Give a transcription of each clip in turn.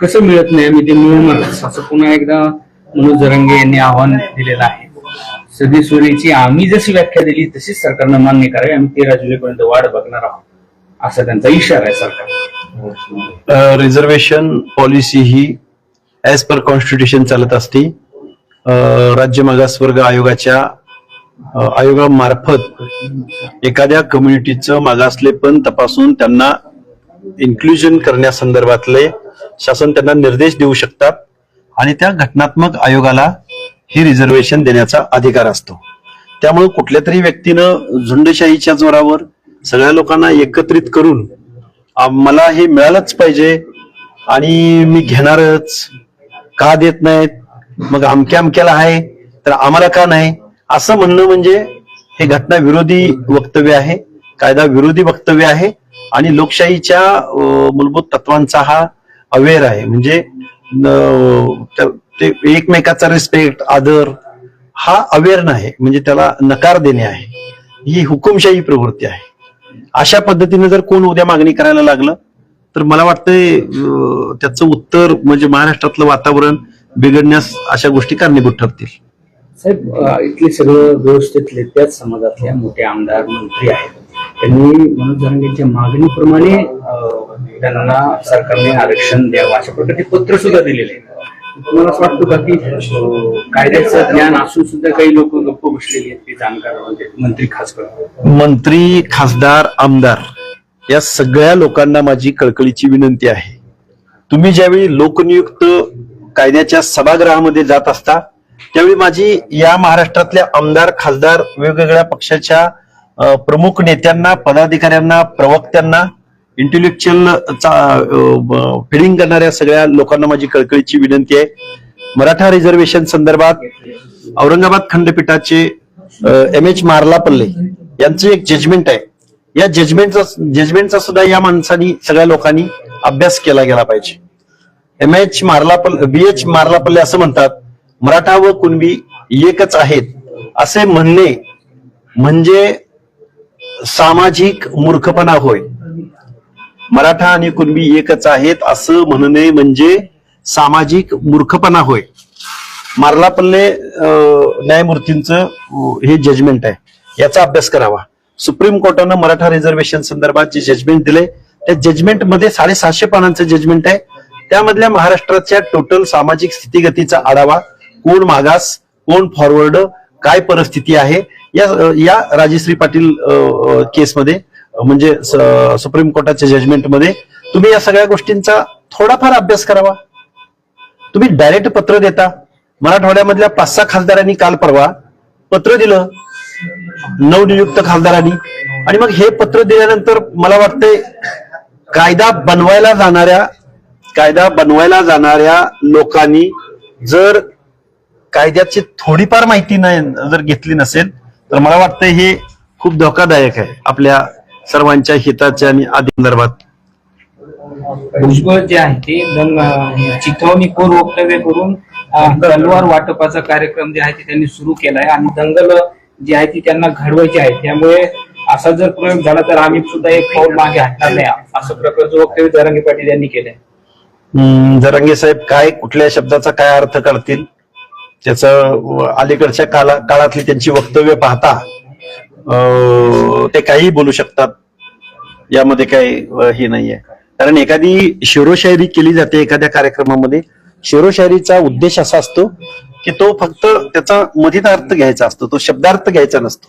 कसं मिळत नाही आम्ही ते मिळवणारच असं पुन्हा एकदा मनोज जरंगे यांनी आव्हान दिलेलं आहे. सदी सोयीची आम्ही जशी व्याख्या दिली तशीच सरकारनं मान्य करावी. आम्ही तेरा जुलैपर्यंत वाढ बघणार आहोत. असा त्यांचा इशारा आहे सरकार. रिझर्वेशन पॉलिसी ही ॲज पर कॉन्स्टिट्यूशन चालत असते. राज्य मागासवर्ग आयोगाच्या आयोगामार्फत एखाद्या कम्युनिटीचं मागासलेपण तपासून त्यांना इन्क्लुजन करण्यासंदर्भातले शासन त्यांना निर्देश देऊ शकतात आणि त्या घटनात्मक आयोगाला हे रिझर्वेशन देण्याचा अधिकार असतो. त्यामुळे कुठल्या तरी व्यक्तीनं झुंडशाहीच्या जोरावर सगळ्या लोकांना एकत्रित करून मला हे मिळालंच पाहिजे आणि मी घेणारच. का देत नाहीत? मग अमक्या अमक्याला आहे तर आम्हाला का नाही? असं म्हणणं म्हणजे हे घटना विरोधी वक्तव्य आहे कायदा विरोधी वक्तव्य आहे आणि लोकशाहीच्या मूलभूत तत्वांचा हा अवेअर आहे. म्हणजे ते एकमेकाचा रिस्पेक्ट आदर हा अवेअर नाही. म्हणजे त्याला नकार देणे आहे. ही हुकुमशाही प्रवृत्ती आहे. अशा पद्धतीने जर कोण उद्या मागणी करायला लागलं तर मला वाटतंय त्याचं उत्तर म्हणजे महाराष्ट्रातलं वातावरण बिघडण्यास अशा गोष्टी कारणीभूत ठरतील. साहेब इथले सगळं व्यवस्थेतले त्याच समाजातल्या मोठे आमदार मंत्री आहेत. त्यांनी मनोज जरांगेंच्या मागणीप्रमाणे त्यांना सरकारने आरक्षण द्यावं अशा प्रकारचे पत्र सुद्धा दिलेले आहे तुम्हाला असं वाटतं का की कायद्याचं ज्ञान असून सुद्धा काही लोक गप्प बसलेली आहेत ते जाणकार मंत्री खासदार मंत्री खासदार आमदार या सगळ्या लोकांना माझी कळकळीची विनंती आहे. तुम्ही ज्यावेळी लोकनियुक्त कायद्याच्या सभागृहामध्ये जात असता त्यावेळी माझी या महाराष्ट्रातल्या आमदार खासदार वेगवेगळ्या पक्षाच्या प्रमुख नेत्यांना पदाधिकाऱ्यांना प्रवक्त्यांना इंटेलेक्च्युअल फिडिंग करणाऱ्या सगळ्या लोकांना माझी कळकळीची विनंती आहे. मराठा रिझर्वेशन संदर्भात औरंगाबाद खंडपीठाचे एम एच मार्लापल्ले यांचं एक जजमेंट आहे. या जजमेंटचा जजमेंटचा सुद्धा या माणसांनी सगळ्या लोकांनी अभ्यास केला गेला पाहिजे. M H Marlapalle B H Marlapalle असं म्हणतात मराठा व कुणबी एकच आहेत असे म्हणणे म्हणजे सामाजिक मूर्खपणा होय. मराठा आणि कुणबी एकच आहेत असं म्हणणे म्हणजे सामाजिक मूर्खपणा होय. मार्लापल्ले पल्ले न्यायमूर्तींचं हे जजमेंट आहे. याचा अभ्यास करावा. सुप्रीम कोर्टानं मराठा रिझर्वेशन संदर्भात जे जजमेंट दिले त्या जजमेंटमध्ये साडेसातशे पानांचं जजमेंट आहे. त्यामधल्या महाराष्ट्राच्या टोटल सामाजिक स्थितीगतीचा आढावा कोण मागास कोण फॉरवर्ड काय परिस्थिती आहे या या राजश्री पाटील केसमध्ये म्हणजे सुप्रीम कोर्टाच्या जजमेंटमध्ये तुम्ही या सगळ्या गोष्टींचा थोडाफार अभ्यास करावा. तुम्ही डायरेक्ट पत्र देता. मराठवाड्यामधल्या पाच सहा खासदारांनी काल परवा पत्र दिलं. नवनियुक्त खासदारांनी. आणि मग हे पत्र दिल्यानंतर मला वाटतंय कायदा बनवायला जाणाऱ्या कायदा बनवायला जाणाऱ्या लोकांनी जर कायद्याची थोडीफार माहिती नाही जर घेतली नसेल तर मला वाटतं हे खूप धोकादायक आहे आपल्या सर्वांच्या हिताच्या आणि आदी संदर्भात भुजबळ जे आहे ते दंग चिथावणी कोर वक्तव्य करून तलवार वाटपाचा कार्यक्रम जे आहे ते त्यांनी सुरू केलाय आणि दंगल जी आहे ती त्यांना घडवायची आहे. त्यामुळे असा जर प्रयोग झाला तर आम्ही सुद्धा एक पाऊल मागे हटणार नाही असं प्रकारचं वक्तव्य जरांगे पाटील यांनी केलंय. जरांगे साहेब काय कुठल्या शब्दाचा काय अर्थ काढतील त्याचं अलीकडच्या काला काळातली त्यांची वक्तव्य पाहता अं, ते काही बोलू शकतात. यामध्ये काही हे नाहीये. कारण एखादी शेरोशायरी केली जाते एखाद्या कार्यक्रमामध्ये. शेरोशायरीचा उद्देश असा असतो की तो फक्त त्याचा मधित अर्थ घ्यायचा असतो तो शब्दार्थ घ्यायचा नसतो.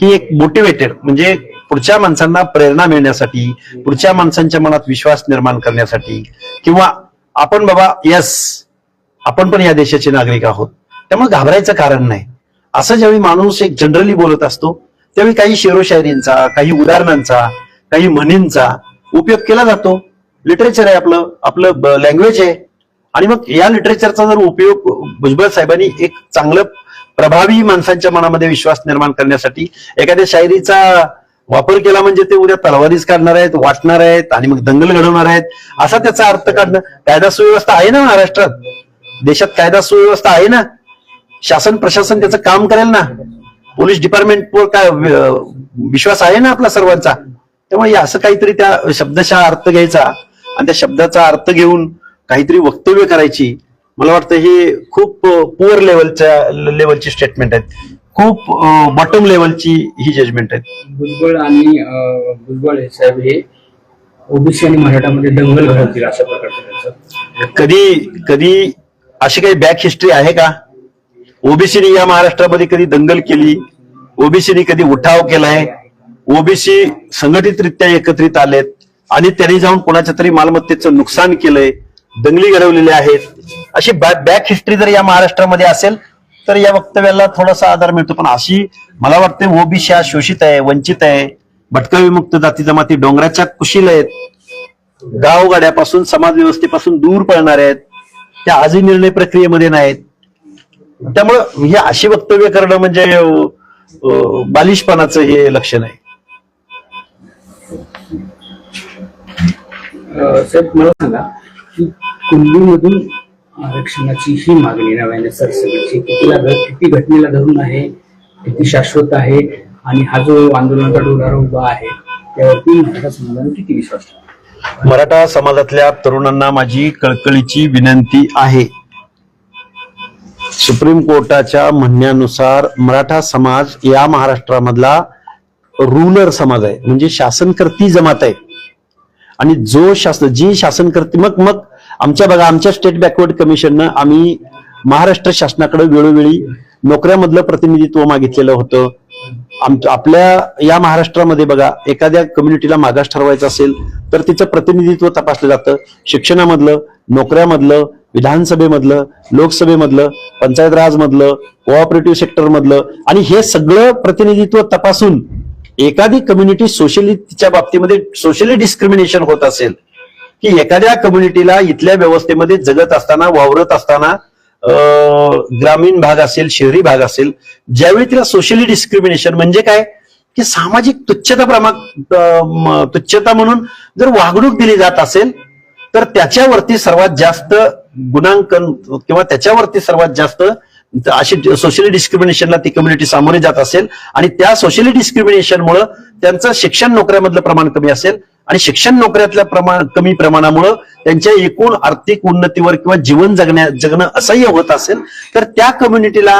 की एक मोटिवेटेड म्हणजे पुढच्या माणसांना प्रेरणा मिळण्यासाठी पुढच्या माणसांच्या मनात विश्वास निर्माण करण्यासाठी किंवा आपण बाबा यस आपण पण या देशाचे नागरिक आहोत. त्यामुळे घाबरायचं कारण नाही. असं ज्यावेळी माणूस एक जनरली बोलत असतो त्यावेळी काही शेरोशायरींचा काही उदाहरणांचा काही म्हणींचा उपयोग केला जातो. लिटरेचर आहे आपलं आपलं लँग्वेज आहे. आणि मग या लिटरेचरचा जर उपयोग भुजबळ साहेबांनी एक चांगलं प्रभावी माणसांच्या मनामध्ये विश्वास निर्माण करण्यासाठी एखाद्या शायरीचा वापर केला म्हणजे ते उद्या तलवारीच काढणार आहेत वाटणार आहेत आणि मग दंगल घडवणार आहेत असा त्याचा अर्थ काढणं कायदा सुव्यवस्था आहे ना महाराष्ट्रात? देशात कायदा सुव्यवस्था आहे ना? शासन प्रशासन त्याचं काम करेल ना? पोलीस डिपार्टमेंटवर काय विश्वास आहे ना आपला सर्वांचा? त्यामुळे असं काहीतरी त्या शब्दशः अर्थ घ्यायचा आणि त्या शब्दाचा अर्थ घेऊन काहीतरी वक्तव्य करायची. मला वाटतं हे खूप पुअर लेवलच्या लेवलची स्टेटमेंट आहेत. खूप बॉटम लेवलची ही जजमेंट आहेत. भुजबळ आणि भुजबळ हे साहेब हे ओबीसी आणि मराठामध्ये दंगल घडवतील अशा प्रकारचं कधी कधी अशी काही बॅक हिस्ट्री आहे का? ओबीसीने या महाराष्ट्रामध्ये कधी दंगल केली? ओबीसीने कधी उठाव केलाय? ओबीसी संघटितरित्या एकत्रित आलेत आणि त्यांनी जाऊन कोणाच्या तरी मालमत्तेचं नुकसान केलंय दंगली घडवलेल्या आहेत. अशी बॅक हिस्ट्री जर या महाराष्ट्रामध्ये असेल तर या वक्तव्याला थोडासा आधार मिळतो. पण अशी मला वाटते ओबीसी हा शोषित आहे वंचित आहे. भटका विमुक्त जाती जमाती डोंगराच्या कुशील आहेत. गावगाड्यापासून समाज व्यवस्थेपासून दूर पळणार आहेत. त्या आजही निर्णय प्रक्रियेमध्ये नाहीत. त्यामुळं हे अशी वक्तव्य करणं म्हणजे बालिशपणाचं हे लक्षण आहे साहेब मला सांगा की कुंडलीमधून आरक्षणाची ही मागणी नव्याने सरसकटची कितीला किती घटनेला धरून आहे किती शाश्वत आहे आणि हा जो आंदोलनाचा डोलारा उभा आहे त्यावरती मराठा समाजाने किती विश्वास ठेवला? मराठा समाजातल्या तरुणांना माझी कळकळीची विनंती आहे. सुप्रीम कोर्टाच्या म्हणण्यानुसार मराठा समाज या महाराष्ट्रामधला रुलर समाज आहे. म्हणजे शासनकर्ती जमात आहे. आणि जो शासन जी शासनकर्ती मग मग आमच्या बघा आमच्या स्टेट बॅकवर्ड कमिशननं आम्ही महाराष्ट्र शासनाकडे वेळोवेळी नोकऱ्यामधलं प्रतिनिधित्व मागितलेलं होतं. आमच्या आपल्या या महाराष्ट्रामध्ये बघा एखाद्या कम्युनिटीला मागास ठरवायचं असेल तर तिचं प्रतिनिधित्व तपासलं जातं. शिक्षणामधलं नोकऱ्यामधलं विधानसभेमधलं लोकसभेमधलं पंचायत राजमधलं कोऑपरेटिव्ह सेक्टर मधलं आणि हे सगळं प्रतिनिधित्व तपासून एखादी कम्युनिटी सोशली तिच्या बाबतीमध्ये सोशली डिस्क्रिमिनेशन होत असेल की एखाद्या कम्युनिटीला इथल्या व्यवस्थेमध्ये जगत असताना वावरत असताना ग्रामीण भाग असेल शहरी भाग असेल ज्यावेळी तिला सोशली डिस्क्रिमिनेशन म्हणजे काय? की सामाजिक तुच्छता प्रमाण अं, तुच्छता म्हणून जर वागणूक दिली जात असेल तर त्याच्यावरती सर्वात जास्त गुणांकन किंवा त्याच्यावरती सर्वात जास्त अशी सोशली डिस्क्रिमिनेशनला ती कम्युनिटी सामोरे जात असेल आणि त्या सोशली डिस्क्रिमिनेशनमुळं त्यांचं शिक्षण नोकऱ्यामधलं प्रमाण कमी असेल आणि शिक्षण नोकऱ्यातल्या प्रमाण कमी प्रमाणामुळं त्यांच्या एकूण आर्थिक उन्नतीवर किंवा जीवन जगण्या जगणं असह्य होत असेल तर त्या कम्युनिटीला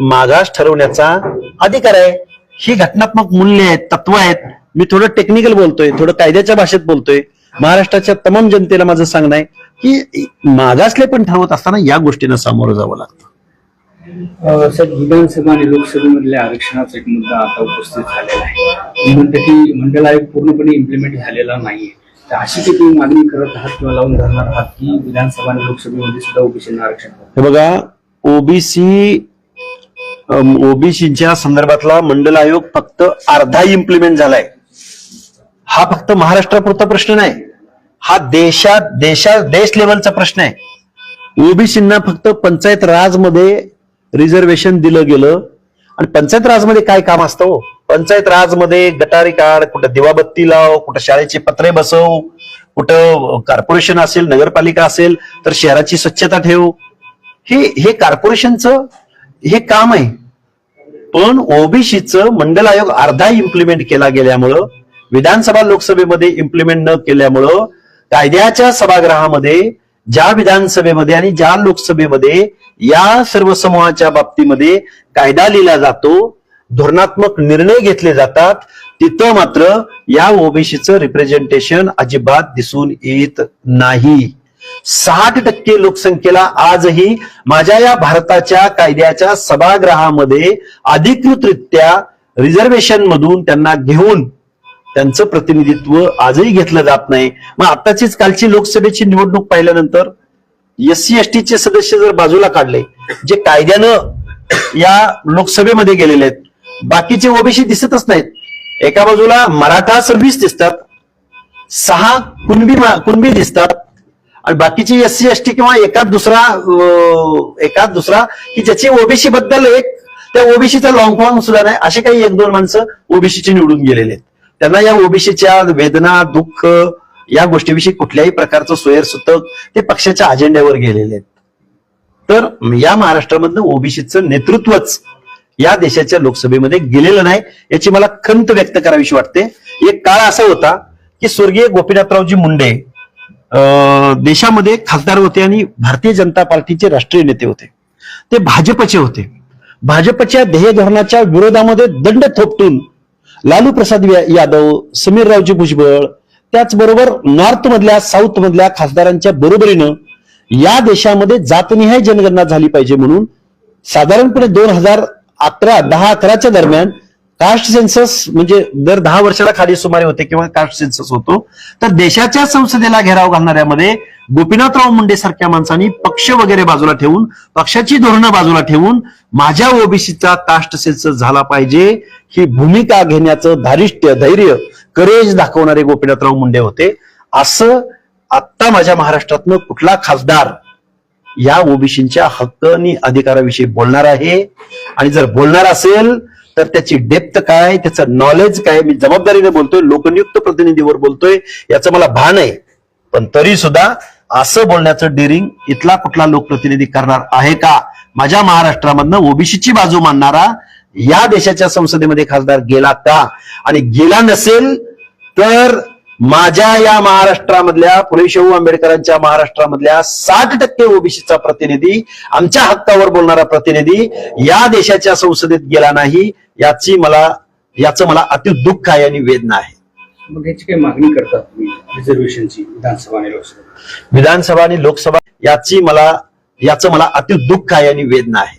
मागास ठरवण्याचा अधिकार आहे. ही घटनात्मक मूल्य आहेत तत्व आहेत. मी थोडं टेक्निकल बोलतोय थोडं कायद्याच्या भाषेत बोलतोय. महाराष्ट्राच्या तमाम जनतेला माझं सांगणं आहे की मागासले पण ठरवत असताना या गोष्टींना सामोरं जावं लागतं. साहेब विधानसभा आणि लोकसभेमधल्या आरक्षणाचा एक मुद्दा आता उपस्थित झालेला आहे. म्हणते की मंडळ आयोग पूर्णपणे इम्प्लिमेंट झालेला नाहीये. तर अशी काही तुम्ही मागणी करत आहात किंवा लावून धरणार आहात की विधानसभा आणि लोकसभेमध्ये सुद्धा ओबीसीना आरक्षण हे बघा ओबीसी ओबीसीच्या संदर्भातला मंडल आयोग फक्त अर्धा इम्प्लिमेंट झालाय. हा फक्त महाराष्ट्रापुरता प्रश्न नाही. हा देशात देशात देश लेवलचा प्रश्न आहे. ओबीसींना फक्त पंचायत राजमध्ये रिझर्वेशन दिलं गेलं. आणि पंचायत राजमध्ये काय काम असतं हो? पंचायत राजमध्ये गटारी काढ कुठं दिवाबत्ती लाव कुठं शाळेचे पत्रे बसव कुठं कॉर्पोरेशन असेल नगरपालिका असेल तर शहराची स्वच्छता ठेव. हे हे कॉर्पोरेशनचं हे काम आहे. पण ओबीसीचं मंडल आयोग अर्धा इम्प्लिमेंट केला गेल्यामुळं विधानसभा लोकसभेमध्ये इम्प्लिमेंट न केल्यामुळं कायद्याच्या सभागृहामध्ये ज्या विधानसभेमध्ये आणि ज्या लोकसभेमध्ये या सर्व समूहाच्या बाबतीमध्ये कायदा लिहिला जातो धोरणात्मक निर्णय घेतले जातात तिथं मात्र या ओबीसीचं रिप्रेझेंटेशन अजिबात दिसून येत नाही. साठ टक्के लोकसंख्येला आजही माझ्या या भारताच्या कायद्याच्या सभागृहामध्ये अधिकृतरित्या रिझर्वेशन मधून त्यांना घेऊन त्यांचं प्रतिनिधित्व आजही घेतलं जात नाही. मग आताचीच कालची लोकसभेची निवडणूक पाहिल्यानंतर एससी एस चे सदस्य जर बाजूला काढले जे कायद्यानं या लोकसभेमध्ये गेलेले आहेत बाकीचे ओबीसी दिसतच नाहीत. एका बाजूला मराठा सर्व्हिस दिसतात सहा कुणबी कुणबी दिसतात आणि बाकीचे एससी एस टी किंवा एकाच दुसरा एकाच दुसरा की ज्याची ओबीसी बद्दल एक त्या ओबीसीचा लॉंग फॉर्म सुद्धा नाही असे काही एक दोन माणसं ओबीसीचे निवडून गेलेले आहेत. त्यांना या ओबीसीच्या वेदना दुःख या गोष्टीविषयी कुठल्याही प्रकारचं सोयरसुतक ते पक्षाच्या अजेंड्यावर गेलेले आहेत. तर या महाराष्ट्रामधनं ओबीसीचं नेतृत्वच या देशाच्या लोकसभेमध्ये गेलेलं नाही याची मला खंत व्यक्त करावीशी वाटते. एक काळ असा होता की स्वर्गीय गोपीनाथरावजी मुंडे अं, देशामध्ये खासदार होते आणि भारतीय जनता पार्टीचे राष्ट्रीय नेते होते. ते भाजपचे होते. भाजपच्या ध्येय धोरणाच्या विरोधामध्ये दंड थोपटून लालू प्रसाद यादव यादव समीररावजी भुजबळ त्याचबरोबर नॉर्थ मधल्या साऊथ मधल्या खासदारांच्या बरोबरीनं या देशामध्ये जातनिहाय जनगणना झाली पाहिजे म्हणून साधारणपणे दोन हजार अकरा दहा अकराच्या दरम्यान कास्ट सेन्सस म्हणजे दर दहा वर्षाला खाली सुमारे होते किंवा कास्ट सेन्सस होतो. तर देशाच्या संसदेला घेराव घालणाऱ्यामध्ये गोपीनाथराव मुंडे सारख्या माणसांनी पक्ष वगैरे बाजूला ठेवून पक्षाची धोरणं बाजूला ठेवून माझ्या ओबीसीचा कास्ट सेन्सस झाला पाहिजे ही भूमिका घेण्याचं धारिष्ट्य धैर्य करेज दाखवणारे गोपीनाथराव मुंडे होते. असं आत्ता माझ्या महाराष्ट्रातनं कुठला खासदार या ओबीसीच्या हक्क आणि अधिकाराविषयी बोलणार आहे. आणि जर बोलणार असेल तर त्याची डेप्थ काय त्याचं नॉलेज काय मी जबाबदारीने बोलतोय लोकनियुक्त प्रतिनिधीवर बोलतोय याचं मला भान आहे. पण तरी सुद्धा असं बोलण्याचं डिरिंग इथला कुठला लोकप्रतिनिधी करणार आहे का? माझ्या महाराष्ट्रामधनं ओबीसीची बाजू मानणारा या देशाच्या संसदेमध्ये खासदार गेला का? आणि गेला नसेल तर माझ्या या महाराष्ट्रामधल्या फुले शाहू आंबेडकरांच्या महाराष्ट्रामधल्या साठ टक्के ओबीसीचा प्रतिनिधी आमच्या हक्कावर बोलणारा प्रतिनिधी या देशाच्या संसदेत गेला नाही याची मला याचं मला अति दुःख आहे आणि वेदना आहे. मग याची काही मागणी करतात रिझर्वेशनची विधानसभा आणि लोकसभा? विधानसभा आणि लोकसभा याची मला याचं मला अति दुःख आहे आणि वेदना आहे.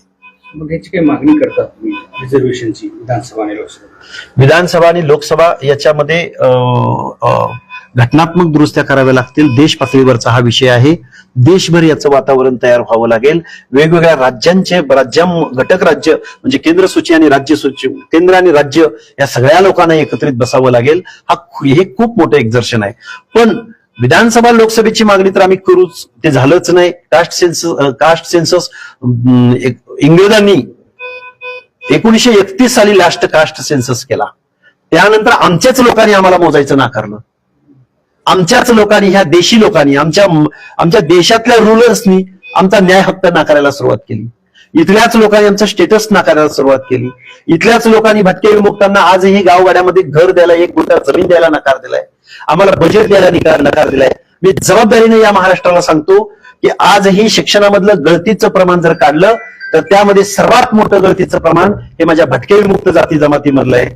मग याची काही मागणी करतात रिझर्वेशनची विधानसभा आणि लोकसभा? विधानसभा आणि लोकसभा याच्यामध्ये अं, घटनात्मक दुरुस्त्या कराव्या लागतील. देश पातळीवरचा हा विषय आहे. देशभर याचं वातावरण तयार व्हावं लागेल. वेगवेगळ्या राज्यांचे राज्या घटक राज्य म्हणजे केंद्र सूची आणि राज्य सूची केंद्र आणि राज्य या सगळ्या लोकांना एकत्रित बसावं लागेल. हा हे खूप मोठं एक्झर्शन आहे. पण विधानसभा लोकसभेची मागणी तर आम्ही करूच. ते झालंच नाही. कास्ट सेन्सस कास्ट सेन्सस इंग्रजांनी एकोणीशे एकतीस साली लास्ट कास्ट सेन्सस केला. त्यानंतर आमच्याच लोकांनी आम्हाला मोजायचं नाकारलं. आमच्याच लोकांनी ह्या देशी लोकांनी आमच्या आमच्या देशातल्या रुलर्सनी आमचा न्याय हक्क नाकारायला सुरुवात केली. इथल्याच लोकांनी आमचा स्टेटस नाकारायला सुरुवात केली. इथल्याच लोकांनी भटके विमुक्तांना आजही गावगाड्यामध्ये घर द्यायला एक गुंठा जमीन द्यायला नकार दिलाय. आम्हाला बजेट द्यायला निकार नकार दिलाय. मी जबाबदारीने या महाराष्ट्राला सांगतो की आजही शिक्षणामधलं गळतीचं प्रमाण जर काढलं तर त्यामध्ये सर्वात मोठं गळतीचं प्रमाण हे माझ्या भटके विमुक्त जाती जमातीमधलं आहे.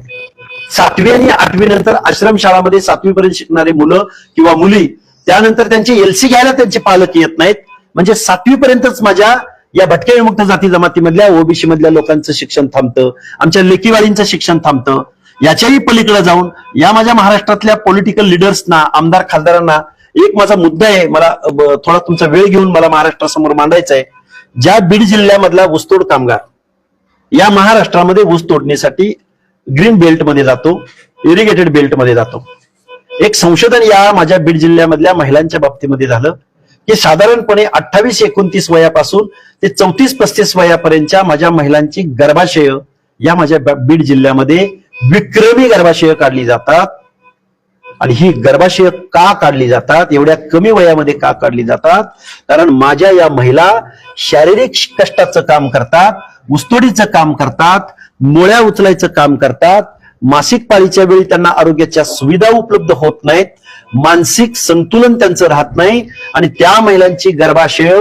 सातवी आणि आठवी नंतर आश्रमशाळामध्ये सातवी पर्यंत शिकणारे मुलं किंवा मुली त्यानंतर त्यांची एलसी घ्यायला त्यांचे पालक येत नाहीत. म्हणजे सातवी पर्यंतच माझ्या या भटक्या विमुक्त जाती जमातीमधल्या ओबीसी मधल्या लोकांचं शिक्षण थांबतं आमच्या लेकीवाळींचं शिक्षण थांबतं. याच्याही पलीकडे जाऊन या माझ्या महाराष्ट्रातल्या पॉलिटिकल लिडर्सना आमदार खासदारांना एक माझा मुद्दा आहे मला थोडा तुमचा वेळ घेऊन मला महाराष्ट्रासमोर मांडायचा आहे. ज्या बीड जिल्ह्यामधला ऊसतोड कामगार या महाराष्ट्रामध्ये ऊस तोडणीसाठी ग्रीन बेल्टमध्ये जातो इरिगेटेड बेल्टमध्ये जातो. एक संशोधन या माझ्या बीड जिल्ह्यामधल्या महिलांच्या बाबतीमध्ये झालं की साधारणपणे अठ्ठावीस एकोणतीस वयापासून ते चौतीस पस्तीस वयापर्यंतच्या माझ्या महिलांची गर्भाशय या माझ्या बीड जिल्ह्यामध्ये विक्रमी गर्भाशय काढली जातात. आणि ही गर्भाशय का काढली जातात? एवढ्या कमी वयामध्ये का काढली जातात? कारण माझ्या या महिला शारीरिक कष्टाचं काम करतात उस्तोडीचं काम करतात मोळ्या उचलायचं काम करतात. मासिक पाळीच्या वेळी त्यांना आरोग्याच्या सुविधा उपलब्ध होत नाहीत. मानसिक संतुलन त्यांचं राहत नाही. आणि त्या महिलांची गर्भाशय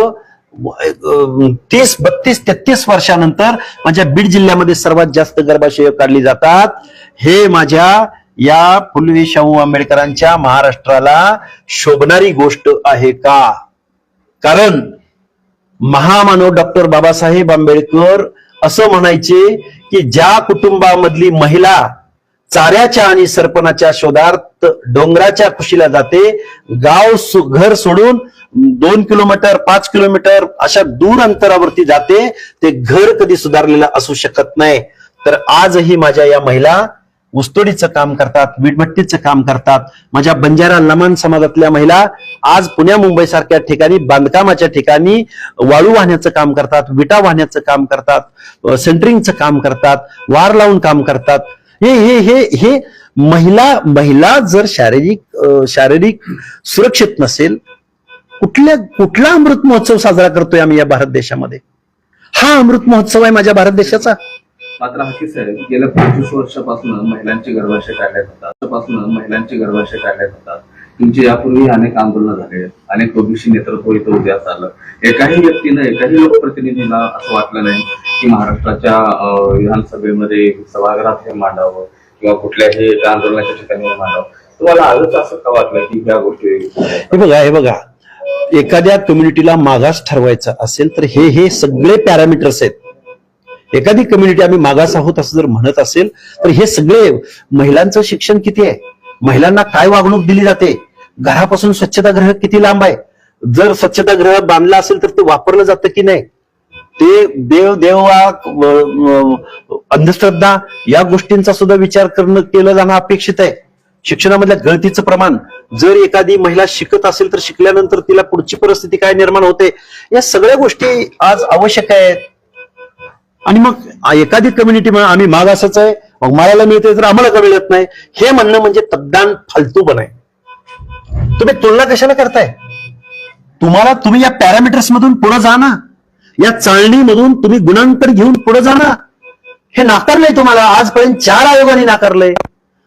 तीस बत्तीस तेहतीस वर्षानंतर माझ्या बीड जिल्ह्यामध्ये सर्वात जास्त गर्भाशय काढली जातात. हे माझ्या या फुले शाहू आंबेडकरांच्या महाराष्ट्राला शोभणारी गोष्ट आहे का? कारण महामानव डॉक्टर बाबासाहेब आंबेडकर असं म्हणायचे की ज्या कुटुंबामधली महिला चाऱ्याच्या आणि सरपणाच्या शोधार्थ डोंगराच्या खुशीला जाते गाव घर सोडून दोन किलोमीटर पाच किलोमीटर अशा दूर अंतरावरती जाते ते घर कधी सुधारलेलं असू शकत नाही. तर आजही माझ्या या महिला ऊसतोडीचं काम करतात वीटभट्टीचं काम करतात. माझ्या बंजारा लमान समाजातल्या महिला आज पुण्या मुंबई सारख्या ठिकाणी बांधकामाच्या ठिकाणी वाळू वाहण्याचं काम करतात विटा वाहण्याचं काम करतात सेंटरिंगचं काम करतात वार लावून काम करतात. हे हे हे हे महिला महिला जर शारीरिक शारीरिक सुरक्षित नसेल कुठल्या कुठला अमृत महोत्सव साजरा करतोय आम्ही या भारत देशामध्ये? हा अमृत महोत्सव आहे माझ्या भारत देशाचा. मात्र हाकी साहेब गेल्या पंचवीस वर्षापासून महिलांची गर्भाशय काढल्या जातात पासून महिलांची गर्भाशय काढल्या जातात तुमचे यापूर्वी अनेक आंदोलनं झाले. अनेक ओबीसी नेतृत्व इथं उद्यास आलं एकाही व्यक्तीनं एकाही लोकप्रतिनिधीला असं वाटलं नाही की महाराष्ट्राच्या विधानसभेमध्ये सभागृहात हे मांडावं किंवा कुठल्याही आंदोलनाच्या ठिकाणी मांडावं. तुम्हाला आजच असं का वाटलं की ह्या गोष्टी हे बघा हे बघा. एखाद्या कम्युनिटीला मागास ठरवायचं असेल तर हे हे सगळे पॅरामीटर्स आहेत. एखादी कम्युनिटी आम्ही मागास आहोत असं जर म्हणत असेल तर हे सगळे महिलांचं शिक्षण किती आहे? महिलांना काय वागणूक दिली जाते? घरापासून स्वच्छतागृह किती लांब आहे? जर स्वच्छतागृह बांधला असेल तर ते वापरलं जातं की नाही? ते देव देवा अंधश्रद्धा या गोष्टींचा सुद्धा विचार करणं केलं जाणं अपेक्षित आहे. शिक्षणामधल्या गळतीचं प्रमाण. जर एखादी महिला शिकत असेल तर शिकल्यानंतर तिला पुढची परिस्थिती काय निर्माण होते? या सगळ्या गोष्टी आज आवश्यक आहेत. आणि मग एखादी कम्युनिटी म्हणा आम्ही मागासच आहे मग मला मिळते तर आम्हाला का मिळत नाही? हे म्हणणं म्हणजे तद्दान फालतूपण आहे. तुम्ही तुलना कशाला करताय? तुम्हाला तुम्ही या पॅरामीटर्स मधून पुढे जा ना. या चाळणीमधून तुम्ही गुणांतर घेऊन पुढे जा ना. हे नाकारलंय तुम्हाला. आजपर्यंत चार आयोगाने नाकारलंय.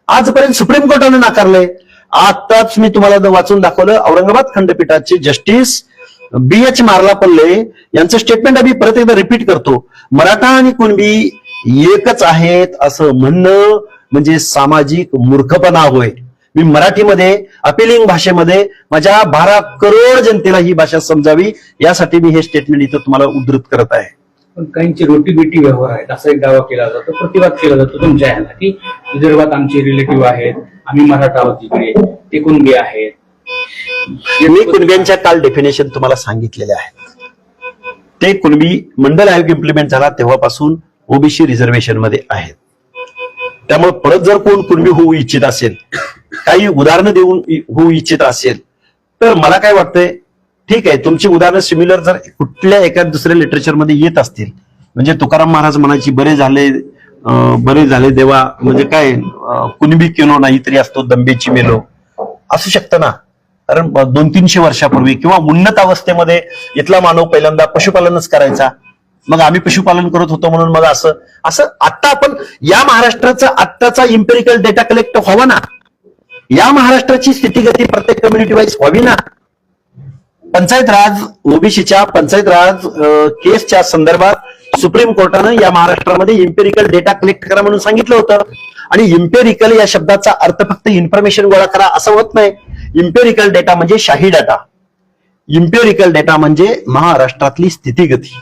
आजपर्यंत सुप्रीम कोर्टाने नाकारलंय. आताच मी तुम्हाला वाचून दाखवलं औरंगाबाद खंडपीठाचे justice B H Marlapalle. यांचं स्टेटमेंट आम्ही परत एकदा रिपीट करतो. मराठा आणि कुणबी एकच आहेत असं म्हणणं म्हणजे सामाजिक मूर्खपणा होय. मी मराठीमध्ये अपिलिंग भाषेमध्ये माझ्या बारा करोड जनतेला ही भाषा समजावी यासाठी मी हे स्टेटमेंट इथं तुम्हाला उद्धृत करत आहे. पण काहींचे रोटी बिटी व्यवहार आहेत. असा एक दावा केला जातो प्रतिवाद केला जातो तुमच्या ह्याला की विदर्भात आमचे रिलेटिव्ह आहेत आम्ही मराठा आहोत तिकडे ते कुणबी आहेत? मी कुणब्यांच्या काल डेफिनेशन तुम्हाला सांगितलेले आहेत ते कुणबी मंडल आयोग इम्प्लिमेंट झाला तेव्हापासून ओबीसी रिझर्वेशनमध्ये आहेत. त्यामुळे परत जर कोण कुणबी होऊ इच्छित असेल काही उदाहरणं देऊन होऊ इच्छित असेल तर मला काय वाटतंय ठीक आहे तुमची उदाहरणं सिमिलर जर कुठल्या एका दुसऱ्या लिटरेचरमध्ये येत असतील म्हणजे तुकाराम महाराज म्हणायची बरे झाले बरे झाले देवा म्हणजे काय कुणबी केलो नाही तरी असतो दंबेची मेलो. असू शकतं ना. कारण दोन तीनशे वर्षापूर्वी किंवा उन्नत अवस्थेमध्ये इथला मानव पहिल्यांदा पशुपालनच करायचा. मग आम्ही पशुपालन करत होतो म्हणून मग असं असं आता आपण या महाराष्ट्राचा आत्ताचा इम्पेरिकल डेटा कलेक्ट व्हावा ना. या महाराष्ट्राची स्थितीगती प्रत्येक कम्युनिटी वाईज व्हावी ना. पंचायत राज ओबीसीच्या पंचायत राज केसच्या संदर्भात सुप्रीम कोर्टानं या महाराष्ट्रामध्ये इम्पेरिकल डेटा कलेक्ट करा म्हणून सांगितलं होतं. आणि इम्पेरिकल या शब्दाचा अर्थ फक्त इन्फॉर्मेशन गोळा करा असं होत नाही. इम्पेरिकल डेटा म्हणजे शाही डाटा इम्पेरिकल डेटा म्हणजे महाराष्ट्रातली स्थितीगती.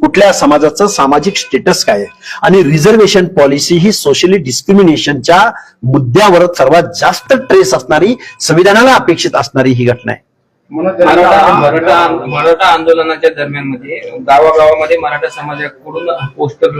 कुठल्या समाजाचं सामाजिक स्टेटस काय आहे? आणि रिझर्वेशन पॉलिसी ही सोशली डिस्क्रिमिनेशनच्या मुद्द्यावर सर्वात जास्त ट्रेस असणारी संविधानाला अपेक्षित असणारी ही घटना आहे. मराठा मराठा मराठा आंदोलनाच्या दरम्यानमध्ये गावागावामध्ये मराठा समाजाकडून पोस्टर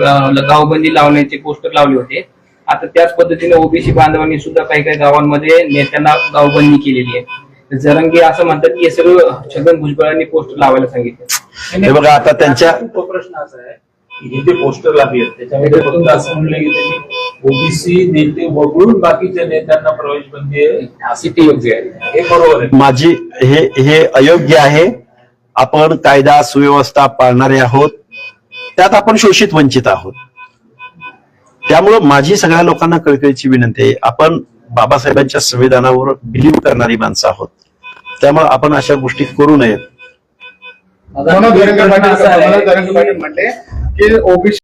गावबंदी लावण्याचे पोस्टर लावले होते. आता त्याच पद्धतीने ओबीसी बांधवांनी सुद्धा काही काही गावांमध्ये नेत्यांना गावबंदी केलेली आहे. जरंगे असं म्हणतात की हे सगळं छगन भुजबळांनी पोस्टर लावायला सांगितलं. हे बघा आता त्यांच्या तो प्रश्न असा आहे की हे जे पोस्टर लागले त्याच्यामध्ये फक्त असं म्हणलं की त्यांनी ओबीसी नेते वगळून बाकीच्या नेत्यांना प्रवेश बंदी आहे असे ते योग्य आहे. हे बरोबर आहे. माझी हे हे अयोग्य आहे. आपण कायदा सुव्यवस्था पाळणारे आहोत. त्यात आपण शोषित वंचित आहोत. त्यामुळं माझी सगळ्या लोकांना कळकळीची विनंती आहे. आपण बाबासाहेबांच्या संविधानावर बिलीव्ह करणारी माणसं आहोत. त्यामुळे आपण अशा गोष्टी करू नयेत. म्हणले की ओबीसी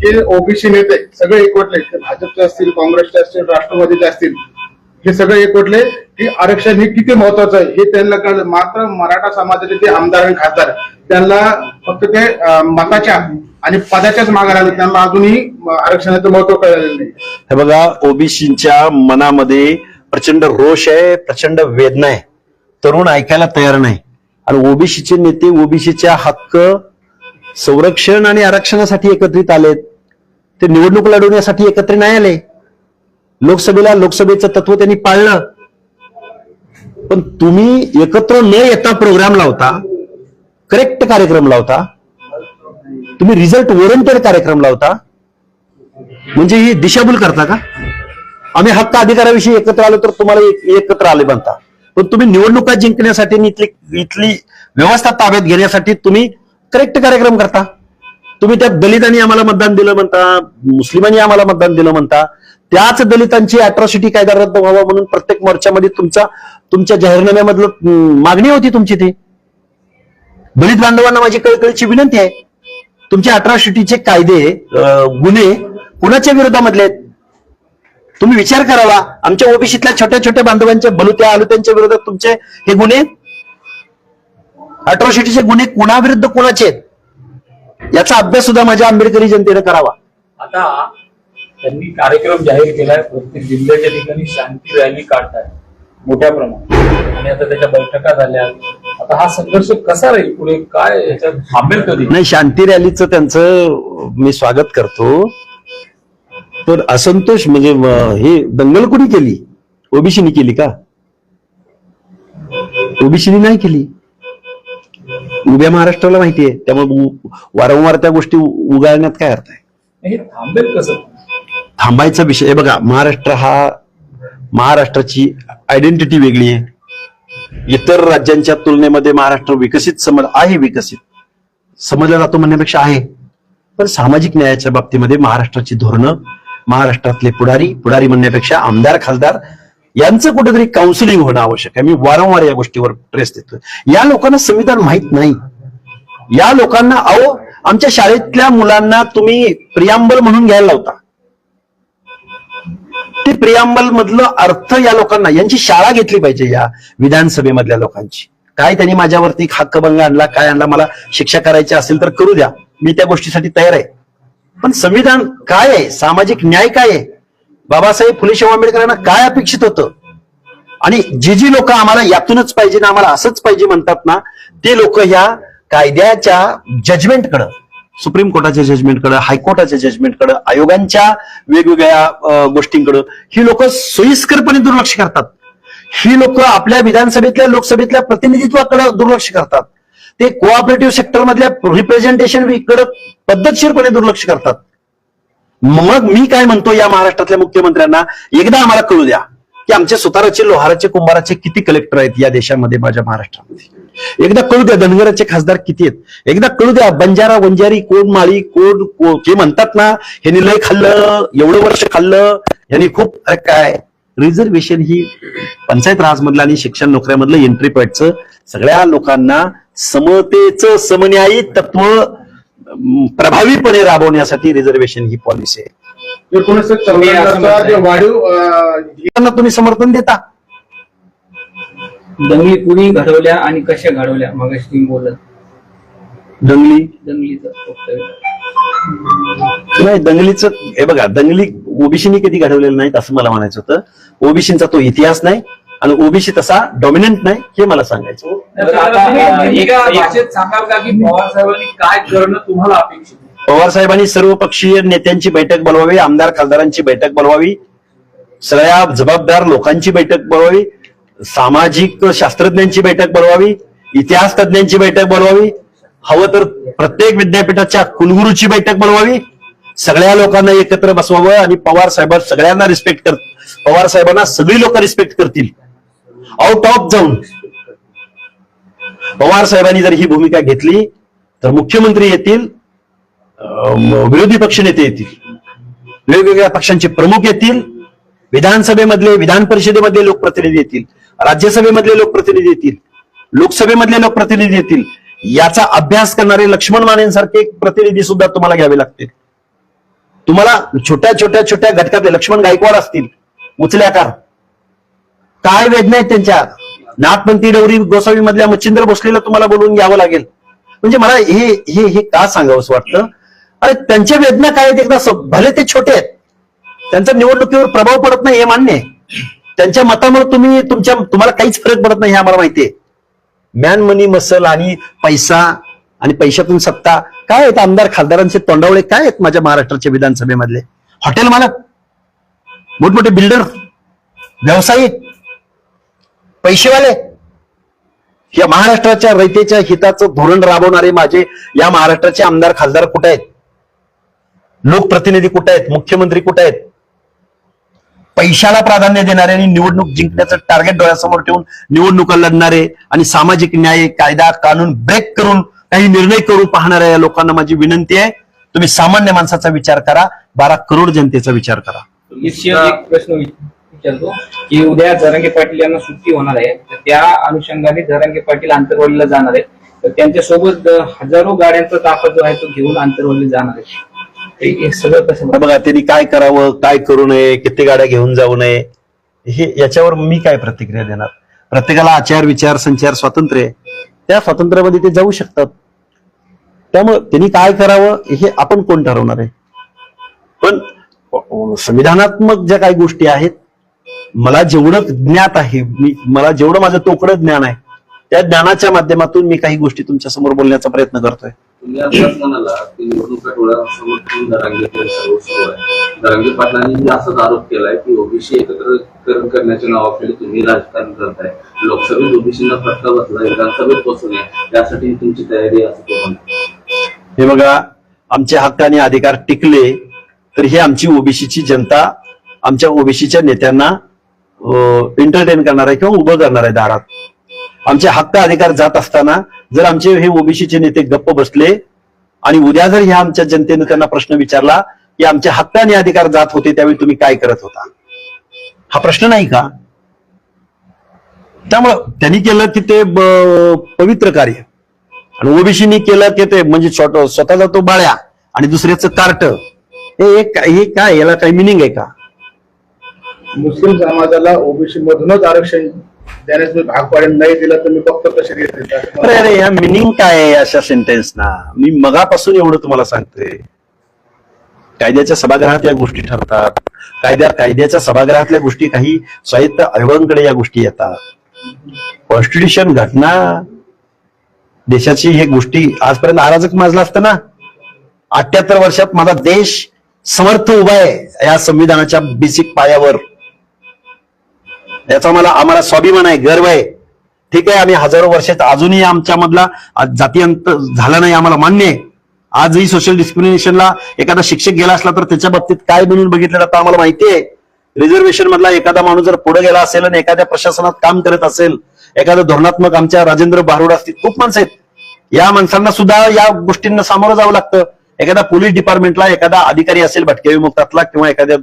की ओबीसी नेते सगळे एकवटले. भाजपचे असतील काँग्रेसचे असतील राष्ट्रवादीचे असतील. हे सगळं एकवटले की आरक्षण हे किती महत्वाचं आहे? हे त्यांना कळलं. मात्र मराठा समाजाचे ते आमदार आणि खासदार त्यांना फक्त ते मताच्या आणि पदाच्याच मागे आले. त्यांना अजूनही आरक्षणाचं महत्त्व कळलेलं नाही. हे बघा ओबीसीच्या मनामध्ये प्रचंड रोष आहे प्रचंड वेदना आहे. तरुण ऐकायला तयार नाही. आणि ओबीसीचे नेते ओबीसीच्या हक्क संरक्षण आणि आरक्षणासाठी एकत्रित आलेत. ते निवडणूक लढवण्यासाठी एकत्र नाही आले. लोकसभेला लोकसभेचं तत्व त्यांनी पाळलं. पण तुम्ही एकत्र न येता प्रोग्राम लावता करेक्ट कार्यक्रम लावता तुम्ही रिझल्ट ओरिएंटेड कार्यक्रम लावता म्हणजे ही दिशाभूल करता का? आम्ही हक्क अधिकाराविषयी एकत्र आलो तर तुम्हाला एकत्र आले बनता. पण तुम्ही निवडणुका जिंकण्यासाठी आणि इथली इथली व्यवस्था ताब्यात घेण्यासाठी तुम्ही करेक्ट कार्यक्रम करता. तुम्ही त्या दलितांनी आम्हाला मतदान दिलं म्हणता मुस्लिमांनी आम्हाला मतदान दिलं म्हणता. त्याच दलितांची अॅट्रॉसिटी कायदा रद्द व्हावा म्हणून प्रत्येक मोर्चामध्ये तुमचा तुमच्या जाहीरनाम्यामधलं मागणी होती तुमची ती. दलित बांधवांना माझी कळकळीची विनंती आहे. तुमचे अॅट्रॉसिटीचे कायदे गुन्हे कुणाच्या विरोधामधले आहेत? तुम्ही विचार करावा. आमच्या ओबीसीतल्या छोट्या छोट्या बांधवांच्या बलुत्या आलुत्यांच्या विरोधात तुमचे हे गुन्हे अॅट्रॉसिटीचे गुन्हे कुणाविरुद्ध कोणाचे आहेत? याचा अभ्यास सुद्धा माझ्या आंबेडकरी जनतेने करावा. आता त्यांनी कार्यक्रम जाहीर केलाय. प्रत्येक जिल्ह्याच्या ठिकाणी शांती रॅली काढताय मोठ्या प्रमाणात. आणि आता त्याच्या बैठका झाल्या. आता हा संघर्ष कसा राहील? पुढे काय याच्यात थांबेल कधी? नाही शांती रॅलीचं त्यांचं मी स्वागत करतो. पण असंतोष म्हणजे हे दंगल कोणी केली? ओबीसीनी केली का? ओबीसीनी नाही केली. उभ्या महाराष्ट्राला माहिती आहे. त्यामुळे वारंवार त्या गोष्टी उगाळण्यात काय अर्थ आहे? हे थांबेल कसं? थांबायचा विषय. हे बघा महाराष्ट्र हा महाराष्ट्राची आयडेंटिटी वेगळी आहे. इतर राज्यांच्या तुलनेमध्ये महाराष्ट्र विकसित समज आहे विकसित. समजला जातो म्हणण्यापेक्षा आहे. पण सामाजिक न्यायाच्या बाबतीमध्ये महाराष्ट्राची धोरणं महाराष्ट्रातले पुढारी पुढारी म्हणण्यापेक्षा आमदार खासदार यांचं कुठेतरी काउन्सिलिंग होणं आवश्यक आहे. मी वारंवार या गोष्टीवर ट्रेस देतो या लोकांना संविधान माहीत नाही. या लोकांना अहो आमच्या शाळेतल्या मुलांना तुम्ही प्रियांबल म्हणून घ्यायला लावता. ते प्रियांबल मधलं अर्थ या लोकांना यांची शाळा घेतली पाहिजे या विधानसभेमधल्या लोकांची. काय त्यांनी माझ्यावरती हक्कभंग आणला काय आणला मला शिक्षा करायची असेल तर करू द्या. मी त्या गोष्टीसाठी तयार आहे. पण संविधान काय आहे? सामाजिक न्याय काय आहे? बाबासाहेब फुले शाहू आंबेडकरांना काय अपेक्षित होतं? आणि जी जी लोक आम्हाला यातूनच पाहिजे ना आम्हाला असंच पाहिजे म्हणतात ना ते लोक ह्या कायद्याच्या जजमेंटकडं सुप्रीम कोर्टाच्या जजमेंटकडं हायकोर्टाच्या जजमेंटकडं आयोगांच्या वेगवेगळ्या अं, गोष्टींकडं ही लोक सोयीस्करपणे दुर्लक्ष करतात. ही लोक आपल्या विधानसभेतल्या लोकसभेतल्या प्रतिनिधित्वाकडे दुर्लक्ष करतात. ते कोऑपरेटिव्ह सेक्टर मधल्या रिप्रेझेंटेशनकडे पद्धतशीरपणे दुर्लक्ष करतात. मग मी काय म्हणतो या महाराष्ट्रातल्या मुख्यमंत्र्यांना? एकदा आम्हाला कळू द्या की आमचे सुताराचे लोहाराचे कुंभाराचे किती कलेक्टर आहेत या देशामध्ये माझ्या महाराष्ट्रामध्ये. एकदा कळू द्या धनगराचे खासदार किती आहेत? एकदा कळू द्या बंजारा वंजारी कोण माळी कोण को- जे म्हणतात ना ह्यांनी लय खाल्लं एवढं वर्ष खाल्लं ह्यांनी खूप अरे काय? रिझर्वेशन ही पंचायत राजमधलं आणि शिक्षण नोकऱ्यामधलं एंट्री पॉईंटचं सगळ्या लोकांना समतेचं समन्यायी तत्व प्रभावीपणे राबवण्यासाठी रिझर्वेशन ही पॉलिसी आहे. तुम्ही समर्थन देता. दंगली कुणी घडवल्या आणि कशा घडवल्या? मग तुम्ही बोलत दंगली? दंगलीचं वक्तव्य. नाही दंगलीचं हे बघा दंगली ओबीसीनी कधी घडवलेलं नाहीत असं मला म्हणायचं होतं. ओबीसीचा तो इतिहास नाही आणि ओबीसी तसा डॉमिनंट नाही हे मला सांगायचं तर आता एका भाषेत सांगाल का की पवार साहेबांनी काय करणं तुम्हाला अपेक्षित आहे? पवार साहेबांनी सर्व पक्षीय नेत्यांची बैठक बोलवावी आमदार खासदारांची बैठक बोलवावी सगळ्या जबाबदार लोकांची बैठक बोलवावी सामाजिक शास्त्रज्ञांची बैठक बोलवावी इतिहास तज्ञांची बैठक बोलवावी हवं तर प्रत्येक विद्यापीठाच्या कुलगुरूची बैठक बोलवावी. सगळ्या लोकांना एकत्र बसवावं आणि पवार साहेब सगळ्यांना रिस्पेक्ट कर पवार साहेबांना सगळी लोक रिस्पेक्ट करतील. आउट ऑफ जाऊन पवार साहेबांनी जर ही भूमिका घेतली तर मुख्यमंत्री येतील अं, विरोधी पक्षनेते येतील. वेगवेगळ्या पक्षांचे प्रमुख येतील विधानसभेमधले विधान परिषदेमधले लोकप्रतिनिधी येतील. राज्यसभेमधले लोकप्रतिनिधी येतील लोकसभेमधले लोकप्रतिनिधी येतील याचा अभ्यास करणारे लक्ष्मण मानेंसारखे एक प्रतिनिधी सुद्धा तुम्हाला घ्यावे लागतील. तुम्हाला छोट्या छोट्या छोट्या घटकातले लक्ष्मण गायकवाड असतील उचल्याकार. काय वेदना आहेत त्यांच्या? नाथपंथी डवरी गोसावी मधल्या मच्छिंद्र भोसलेला तुम्हाला बोलवून घ्यावं लागेल. म्हणजे मला हे हे हे का सांगावं असं वाटतं? अरे त्यांच्या वेदना काय आहेत? एकदा भले ते छोटे आहेत. त्यांचा निवडणुकीवर प्रभाव पडत नाही हे मान्य आहे. त्यांच्या मतामुळे तुम्ही तुमच्या तुम्हाला काहीच फरक पडत नाही हे आम्हाला माहितीये मॅन मनी मसल आणि पैसा आणि पैशातून सत्ता. काय आहेत आमदार खासदारांचे तोंडावळे? काय आहेत माझ्या महाराष्ट्राच्या विधानसभेमधले? हॉटेल मालक मोठमोठे बिल्डर व्यावसायिक पैसेवाले. या महाराष्ट्राच्या रयतेच्या हिताचं धोरण राबवणारे माझे या महाराष्ट्राचे आमदार खासदार कुठे आहेत? लोकप्रतिनिधी कुठे आहेत? मुख्यमंत्री कुठे आहेत? पैशाला प्राधान्य देणारे आणि निवडणूक जिंकण्याचं टार्गेट डोळ्यासमोर ठेवून निवडणुका लढणारे आणि सामाजिक न्याय कायदा कानून ब्रेक करून काही निर्णय करून पाहणाऱ्या या लोकांना माझी विनंती आहे तुम्ही सामान्य माणसाचा विचार करा बारा करोड जनतेचा विचार करा. एक प्रश्न विचारतो की उद्या जरांगे पाटील यांना सुट्टी होणार आहे तर त्या अनुषंगाने जरांगे पाटील आंतरवाडीला जाणार आहेत. तर त्यांच्यासोबत हजारो गाड्यांचा ताफा जो आहे तो घेऊन आंतरवाडीला जाणार आहे हे सगळं कसं बघा त्यांनी काय करावं काय करू नये किती गाड्या घेऊन जाऊ नये हे याच्यावर मी काय प्रतिक्रिया देणार? प्रत्येकाला आचार विचार संचार स्वातंत्र्य आहे त्या स्वातंत्र्यामध्ये ते जाऊ शकतात. त्यामुळे त्यांनी काय करावं हे आपण कोण ठरवणार आहे? पण संविधानात्मक ज्या काही गोष्टी आहेत मला जेवढं ज्ञात आहे मी मला जेवढं माझं तोकडं ज्ञान आहे त्या ज्ञानाच्या माध्यमातून मी काही गोष्टी तुमच्यासमोर बोलण्याचा प्रयत्न करतोय. तुम्ही आताच म्हणाला की निवडणुका डोळ्यासमोर ठेवून दरांगे सर्व सुरू आहे. दरांगे पाटलांनी असाच आरोप केलाय की ओबीसी एकत्रीकरण करण्याच्या नावाखाली तुम्ही राजकारण करताय. लोकसभेत ओबीसींना फटका बसला विधानसभेत बसू नये त्यासाठी तुमची तयारी असं ते म्हणतात. हे बघा आमचे हक्क आणि अधिकार टिकले तर हे आमची ओबीसीची जनता आमच्या ओबीसीच्या नेत्यांना एंटरटेन करणार आहे किंवा उभं करणार आहे दारात. आमचे हक्क अधिकार जात असताना जर आमचे हे ओबीसीचे नेते गप्प बसले आणि उद्या जर ह्या आमच्या जनतेनं त्यांना प्रश्न विचारला की आमचे हक्क आणि अधिकार जात होते त्यावेळी तुम्ही काय करत होता? हा प्रश्न नाही का? त्यामुळं त्यांनी केलं की ते पवित्र कार्य. आणि ओबीसीनी केलं की ते म्हणजे स्वतःचा तो बाळ्या आणि दुसऱ्याचं कार्ट. हे एक हे काय याला काही मिनिंग आहे का? मुस्लिम समाजाला ओबीसी मधूनच आरक्षण देण्यास भाग नाही दिलं तर मी फक्त कसे अरे अरे या मिनिंग काय आहे अशा सेंटेन्स ना? मी मगापासून एवढं तुम्हाला सांगतोय. कायद्याच्या सभागृहात या गोष्टी ठरतात. कायद्या कायद्याच्या सभागृहातल्या गोष्टी काही साहित्य आयोगांकडे या गोष्टी येतात. कॉन्स्टिट्यूशन घटना देशाची हे गोष्टी आजपर्यंत अराजक माजला असतं ना? अठ्याहत्तर वर्षात माझा देश समर्थ उभा आहे या संविधानाच्या बेसिक पायावर. याचा मला आम्हाला स्वाभिमान आहे गर्व आहे. ठीक आहे आम्ही हजारो वर्षात अजूनही आमच्या मधला जातीयंत झाला नाही आम्हाला मान्य आहे. आजही सोशल डिस्क्रिमिनेशनला एखादा शिक्षक गेला असला तर त्याच्या बाबतीत काय म्हणून बघितलं जातं आम्हाला माहिती आहे. रिझर्वेशन मधला एखादा माणूस जर पुढे गेला असेल आणि एखाद्या प्रशासनात काम करत असेल एखादं धोरणात्मक आमच्या राजेंद्र बारोड असतील खूप माणसं आहेत. या माणसांना सुद्धा या गोष्टींना सामोरं जावं लागतं. एखादा पोलीस डिपार्टमेंटला एखादा अधिकारी असेल भटके विमुक्तातला किंवा एखाद्या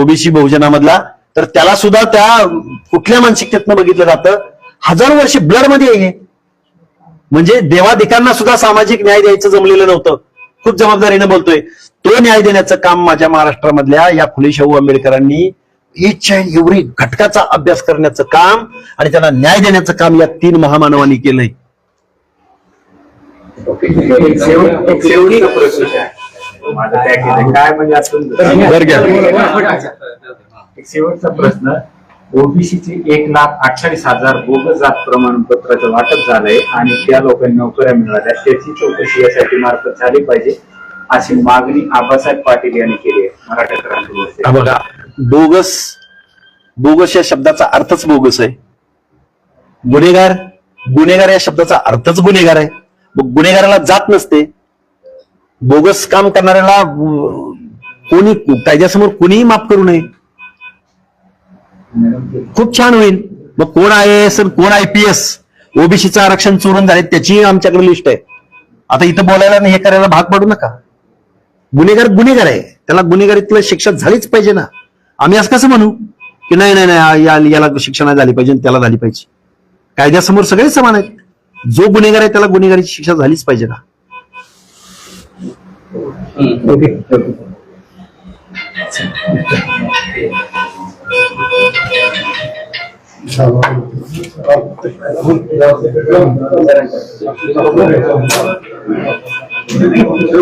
ओबीसी बहुजनामधला तर त्याला सुद्धा त्या कुठल्या मानसिकतेतनं बघितलं जातं? हजारो वर्ष ब्लडमध्ये आहे हे. म्हणजे देवाधिकांना सुद्धा सामाजिक न्याय द्यायचं जमलेलं नव्हतं. खूप जबाबदारीने बोलतोय. तो न्याय देण्याचं काम माझ्या महाराष्ट्रामधल्या या फुले शाहू आंबेडकरांनी इच अँड एव्हरी घटकाचा अभ्यास करण्याचं काम आणि त्यांना न्याय देण्याचं काम या तीन महामानवांनी केलंय. काय म्हणजे. एक शेवटचा प्रश्न. ओबीसीचे एक लाख अठ्ठावीस हजार बोगस जात प्रमाणपत्राचं वाटप झालंय आणि त्या लोकांनी नोकऱ्या मिळाल्या त्याची चौकशी यासाठी मार्फत झाली पाहिजे अशी मागणी आबासाहेब पाटील यांनी केली आहे. मराठा क्रांती बघा बोगस बोगस या शब्दाचा अर्थच बोगस आहे. गुन्हेगार गुन्हेगार या शब्दाचा अर्थच गुन्हेगार आहे. मग गुन्हेगाराला जात नसते. बोगस काम करणाऱ्याला कोणी कायद्यासमोर कोणीही माफ करू नये. खूप छान होईल. मग कोण आय एस कोण आय पी एस ओबीसीचं आरक्षण चोरून झाले त्याची आमच्याकडे लिस्ट आहे. आता इथं बोलायला आणि हे करायला भाग पाडू नका. गुन्हेगार गुन्हेगार आहे. त्याला गुन्हेगारीतलं शिक्षा झालीच पाहिजे ना. आम्ही असं कसं म्हणू? की नाही नाही नाही या- याला शिक्षा नाही झाली पाहिजे त्याला झाली पाहिजे. कायद्यासमोर सगळे समान आहेत. जो गुन्हेगार आहे त्याला गुन्हेगारीची शिक्षा झालीच पाहिजे ना. どうも。